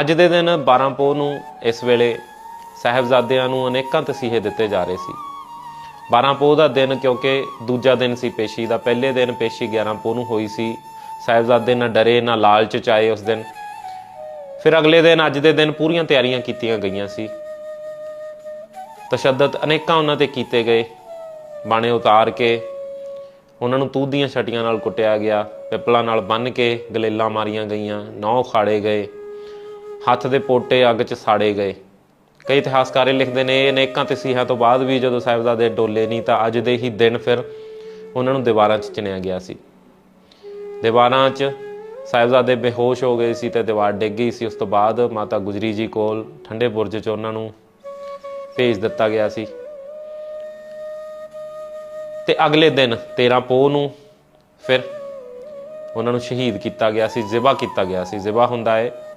ਅੱਜ ਦੇ ਦਿਨ 12 ਪੋਹ ਨੂੰ ਇਸ ਵੇਲੇ ਸਾਹਿਬਜ਼ਾਦਿਆਂ ਨੂੰ ਅਨੇਕਾਂ ਤਸੀਹੇ ਦਿੱਤੇ ਜਾ ਰਹੇ ਸੀ। 12 ਪੋਹ ਦਾ ਦਿਨ ਕਿਉਂਕਿ ਦੂਜਾ ਦਿਨ ਸੀ ਪੇਸ਼ੀ ਦਾ, ਪਹਿਲੇ ਦਿਨ ਪੇਸ਼ੀ 11 ਪੋਹ ਨੂੰ ਹੋਈ ਸੀ। ਸਾਹਿਬਜ਼ਾਦੇ ਨਾ ਡਰੇ, ਨਾ ਲਾਲਚ ਚ ਉਸ ਦਿਨ। ਫਿਰ ਅਗਲੇ ਦਿਨ, ਅੱਜ ਦੇ ਦਿਨ ਪੂਰੀਆਂ ਤਿਆਰੀਆਂ ਕੀਤੀਆਂ ਗਈਆਂ ਸੀ। ਤਸ਼ੱਦਦ ਅਨੇਕਾਂ ਉਹਨਾਂ ਤੇ ਕੀਤੇ ਗਏ। ਬਾਣੇ ਉਤਾਰ ਕੇ ਉਹਨਾਂ ਨੂੰ ਤੂਤ ਦੀਆਂ ਛਟੀਆਂ ਨਾਲ ਕੁੱਟਿਆ ਗਿਆ, ਪਿੱਪਲਾਂ ਨਾਲ ਬੰਨ੍ਹ ਕੇ ਗਲੇਲਾਂ ਮਾਰੀਆਂ ਗਈਆਂ ਨੌ ਖਾੜੇ ਗਏ। ਹੱਥ ਦੇ ਪੋਟੇ ਅੱਗ 'ਚ ਸਾੜੇ ਗਏ। ਕਈ ਇਤਿਹਾਸਕਾਰ ਲਿਖਦੇ ਨੇ, ਇਹ ਅਨੇਕਾਂ ਤਸੀਹਾਂ ਤੋਂ ਬਾਅਦ ਵੀ ਜਦੋਂ ਸਾਹਿਬਜ਼ਾਦੇ ਡੋਲੇ ਨਹੀਂ ਤਾਂ ਅੱਜ ਦੇ ਹੀ ਦਿਨ ਫਿਰ ਉਹਨਾਂ ਨੂੰ ਦੀਵਾਰਾਂ 'ਚ ਚਿਣਿਆ ਗਿਆ ਸੀ। ਦੀਵਾਰਾਂ 'ਚ ਸਾਹਿਬਜ਼ਾਦੇ ਬੇਹੋਸ਼ ਹੋ ਗਏ ਸੀ ਤੇ ਦੀਵਾਰ ਡਿੱਗ ਗਈ ਸੀ। ਉਸ ਤੋਂ ਬਾਅਦ ਮਾਤਾ ਗੁਜਰੀ ਜੀ ਕੋਲ ਠੰਡੇ ਬੁਰਜ 'ਚ ਉਹਨਾਂ ਨੂੰ ਭੇਜ ਦਿੱਤਾ ਗਿਆ ਸੀ। ਤੇ ਅਗਲੇ ਦਿਨ 13 ਪੋਹ ਨੂੰ ਫਿਰ ਉਹਨਾਂ ਨੂੰ ਸ਼ਹੀਦ ਕੀਤਾ ਗਿਆ ਸੀ, ਜ਼ਿਬਾ ਕੀਤਾ ਗਿਆ ਸੀ। ਜ਼ਿਬਾ ਹੁੰਦਾ ਹੈ